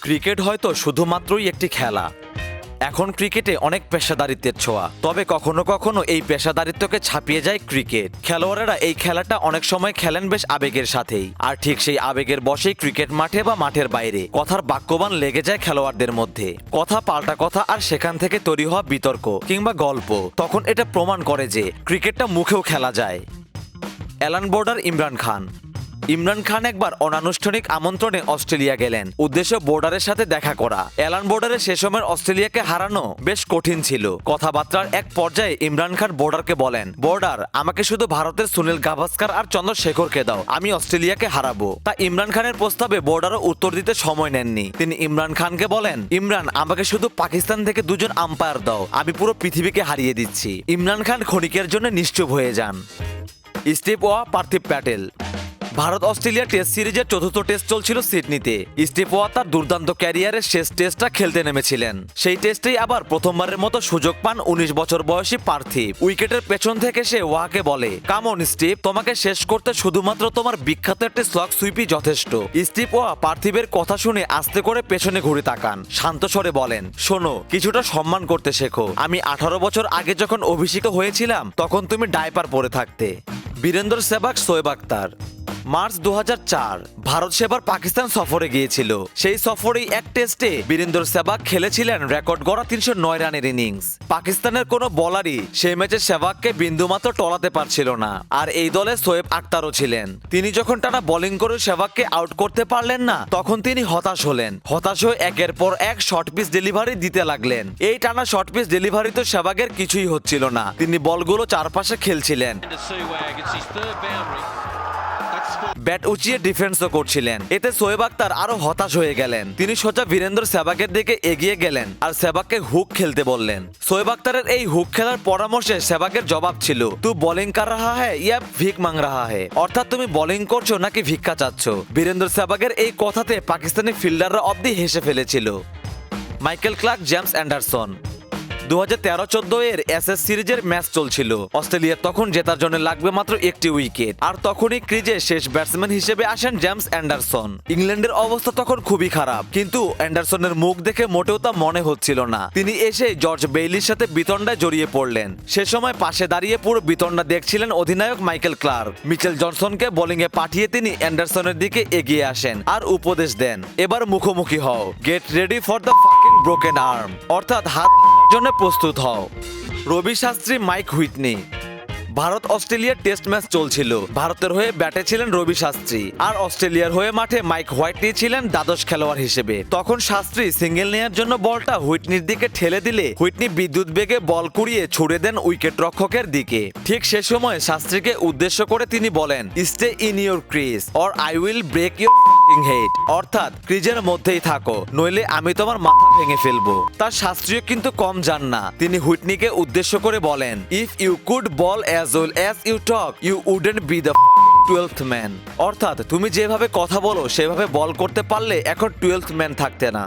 Cricket হয়তো শুধুমাত্রই একটি খেলা। এখন ক্রিকেটে অনেক পেশাদারিত্বের ছোঁয়া। তবে কখনো কখনো এই পেশাদারিত্বকে ছাপিয়ে যায় ক্রিকেট। খেলোয়াড়েরা এই খেলাটা অনেক সময় খেলেন বেশ আবেগের সাথেই। আর ঠিক সেই আবেগের বসেই ক্রিকেট মাঠে বা মাঠের বাইরে কথার বাক্যবান লেগে যায় খেলোয়াড়দের মধ্যে। কথা পাল্টা কথা আর সেখান থেকে তৈরি হওয়া বিতর্ক কিংবা গল্প। তখন এটা প্রমাণ করে যে ক্রিকেটটা মুখেও খেলা যায়। Allan Border Imran Khan. Imran Khan একবার অনানুষ্ঠানিক আমন্ত্রণে অস্ট্রেলিয়া গেলেন। উদ্দেশ্য বোর্ডারের সাথে দেখা করা। অ্যালান বোর্ডারের সে সময় অস্ট্রেলিয়াকে হারানো বেশ কঠিন ছিল। কথাবার্তার এক পর্যায়ে ইমরান খান বোর্ডারকে বলেন, বোর্ডার, আমাকে শুধু ভারতের সুনীল গাভাস্কার আর চন্দ্রশেখরকে দাও। আমি অস্ট্রেলিয়াকে হারাবো। তা ইমরান খানের প্রস্তাবে বোর্ডারও উত্তর দিতে সময় নেননি। তিনি ইমরান খানকে বলেন, ইমরান, আমাকে শুধু পাকিস্তান থেকে দুজন আম্পায়ার দাও। আমি পুরো পৃথিবীকে হারিয়ে দিচ্ছি। ইমরান খান ক্ষণিকের জন্য নিশ্চুপ হয়ে যান। স্টিভ ওয়া পার্থিব প্যাটেল। ভারত অস্ট্রেলিয়া টেস্ট সিরিজের চতুর্থ টেস্ট চলছিল সিডনিতে। স্টিভ ওয়া তার দুর্দান্ত ক্যারিয়ারের শেষ টেস্টটা খেলতে নেমেছিলেন। সেই টেস্টেই আবার প্রথমবারের মতো সুযোগ পান উনিশ বছর বয়সী পার্থিব। উইকেটের পেছন থেকে সে ওয়াকে বলে কামন স্টিভ তোমাকে শেষ করতে শুধুমাত্র তোমার বিখ্যাত একটি স্লগ সুইপি যথেষ্ট। স্টিভ ওয়া পার্থিবের কথা শুনে আস্তে করে পেছনে ঘুরে তাকান। শান্ত স্বরে বলেন, শোনো, কিছুটা সম্মান করতে শেখো। আমি আঠারো বছর আগে যখন অভিষিক্ত হয়েছিলাম, তখন তুমি ডাইপার পরে থাকতে। বীরেন্দ্র সেবাগ, সোয়েব আক্তার। মার্চ দু হাজার চার, ভারত সেবার পাকিস্তান সফরে গিয়েছিল। সেই সফরেই এক টেস্টে বীরেন্দ্র সেবাগ খেলেছিলেন রেকর্ড গড়া তিনশো নয় রানের ইনিংস। পাকিস্তানের কোনো বলারই সেই ম্যাচে সেবাগকে বিন্দুমাত্র টলাতে পারছিল না। আর এই দলে সোয়েব আক্তারও ছিলেন। তিনি যখন টানা বোলিং করে সেবাগকে আউট করতে পারলেন না, তখন তিনি হতাশ হলেন। হতাশ হয়ে একের পর এক শর্ট পিস ডেলিভারি দিতে লাগলেন। এই টানা শর্ট পিস ডেলিভারি তো সেবাগের কিছুই হচ্ছিল না। তিনি বলগুলো চারপাশে খেলছিলেন। ব্যাট উঁচিয়ে ডিফেন্সও করছিলেন। এতে সোয়েব আক্তার আরও হতাশ হয়ে গেলেন। তিনি সোজা বীরেন্দ্র সেবাগের দিকে এগিয়ে গেলেন আর সেবাগকে হুক খেলতে বললেন। সোয়েব আক্তারের এই হুক খেলার পরামর্শে সেবাগের জবাব ছিল, তু বোলিং কার রাহা হ্যায়, ইয়া ভিক মাং রাহা হ্যায়। অর্থাৎ তুমি বোলিং করছ নাকি ভিক্ষা চাচ্ছ? বীরেন্দ্র সেবাগের এই কথাতে পাকিস্তানি ফিল্ডাররা অব্দি হেসে ফেলেছিল। Michael Clarke, James Anderson. দু হাজার তেরো চোদ্দ এর এসএস সিরিজের ম্যাচ চলছিল। অস্ট্রেলিয়ার তখন জেতার জন্য লাগবে মাত্র একটি উইকেট। আর তখনই ক্রিজে শেষ ব্যাটসম্যান হিসেবে আসেন জেমস অ্যান্ডারসন। ইংল্যান্ডের অবস্থা তখন খুবই খারাপ, কিন্তু অ্যান্ডারসনের মুখ দেখে মোটেও তা মনে হচ্ছিল না। তিনি এসে জর্জ বেইলির সাথে বিতণ্ডায় জড়িয়ে পড়লেন। সে সময় পাশে দাঁড়িয়ে পুরো বিতণ্ডা দেখছিলেন অধিনায়ক মাইকেল ক্লার্ক। মিচেল জনসনকে বোলিংয়ে পাঠিয়ে তিনি অ্যান্ডারসনের দিকে এগিয়ে আসেন আর উপদেশ দেন, এবার মুখোমুখি হও। Get ready for the fucking broken arm. অর্থাৎ হাত জন্য প্রস্তুত হও। Ravi Shastri Mike Whitney. Bharat অস্ট্রেলিয়ার টেস্ট ম্যাচ চলছিল। ভারতের হয়ে ব্যাটে ছিলেন রবি শাস্ত্রী। আর অস্ট্রেলিয়ার হয়ে মাঠে মাইক হোয়াইটনি ছিলেন দ্বাদশ খেলোয়াড় হিসেবে। তখন শাস্ত্রী সিঙ্গেল নেয়ার জন্য বলটা হুইটনির দিকে ঠেলে দিলে হুইটনি বিদ্যুৎ বেগে বল কুড়িয়ে ছুড়ে দেন উইকেট রক্ষকের দিকে। ঠিক সে সময় শাস্ত্রীকে উদ্দেশ্য করে তিনি বলেন, stay in your crease, or I will break your head. অর্থাৎ, ক্রিজের মধ্যেই থাকো, নইলে আমি তোমার মাথা ভেঙে ফেলব। তার শাস্ত্রীয় কিন্তু কম যান না। তিনি হুইটনিকে উদ্দেশ্য করে বলেন, if you could bowl as well as you talk you wouldn't be the twelfth man অর্থাৎ, তুমি যেভাবে কথা বলো, সেভাবে বল করতে পারলে এখন টুয়েলথ ম্যান থাকতে না।